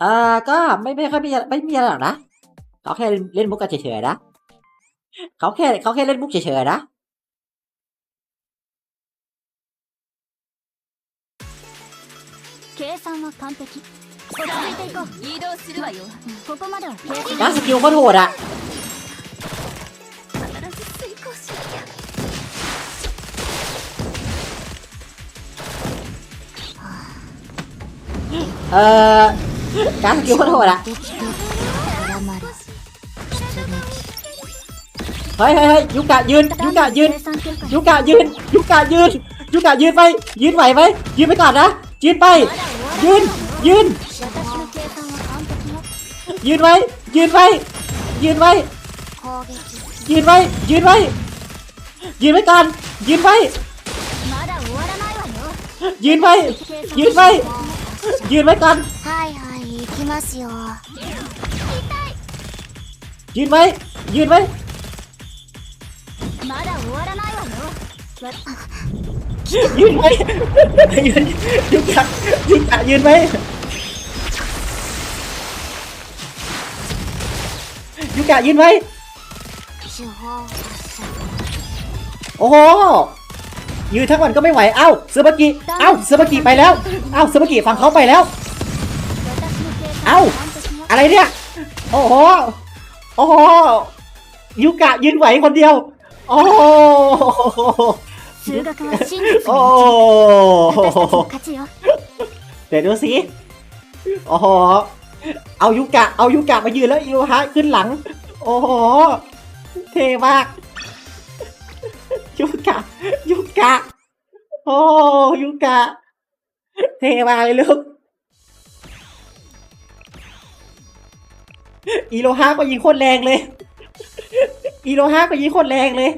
เอ่อก็ไม่ไม่ค่อยมีอะไรไม่มีอะไรหรอกนะเขาแค่เล่นมุกกันเฉยๆนะเขาแค่เขาแค่เล่นมุกเฉยๆนะ 計算は完璧落ち着いていこう移動するわよここまでは計算 นะสกิลโคตรโหดอะ 必ず遂行しなきゃ เอ่อ การสกิลโคตรโหดอะ 敵と絡まれず出撃 เฮ้ยเฮ้ยเฮ้ยยุกะยืนยุกะยืน 計算結果 ยุกะยืนยุกะยืนยุกะยืนไป ยืนไหวไหมยืนไปก่อนนะยืนไป ยืน ยืน 私の計算は完璧よ ยืนไว้ ยืนไว้ ยืนไว้ 攻撃 ยืนไว้ ยืนไว้ ยืนไว้ก่อน ยืนไว้ まだ終わらないわよ ยืนไว้ ยืนไว้ ยืนไว้ก่อน はいはい行き ますよ ยืนไว้ ยืนไว้ まだ終わらないわよわ ยืนไว้ ยืนยุกะยุกะยืนไว้ยุกะยืนไว้ 手法発射 โอ้โห ยืนทั้งวันก็ไม่ไหว เอ้าเซอร์บากิ เอ้าเซอร์บากิไปแล้ว เอ้าเซอร์บากิฝั่งเขาไปแล้ว 私の計算 เอ้า は完璧よ อะไรเนี่ย โอ้โห โอ้โห ยุกะยืนไหวคนเดียว โอ้โห 数学は真実 โอ้ の โห 道私たちの勝ちよ เดี๋ยวดูสิ โอ้โห เอายุกะ เอายุกะมายืนแล้วอิวฮะขึ้นหลัง โอ้โห เท่มาก ยุกะ ยุกะ โอ้ยุกะ เท่มากเลยลูก อีโลฮาก็ยิงโคตรแรงเลย อีโลฮาก็ยิงโคตรแรงเลย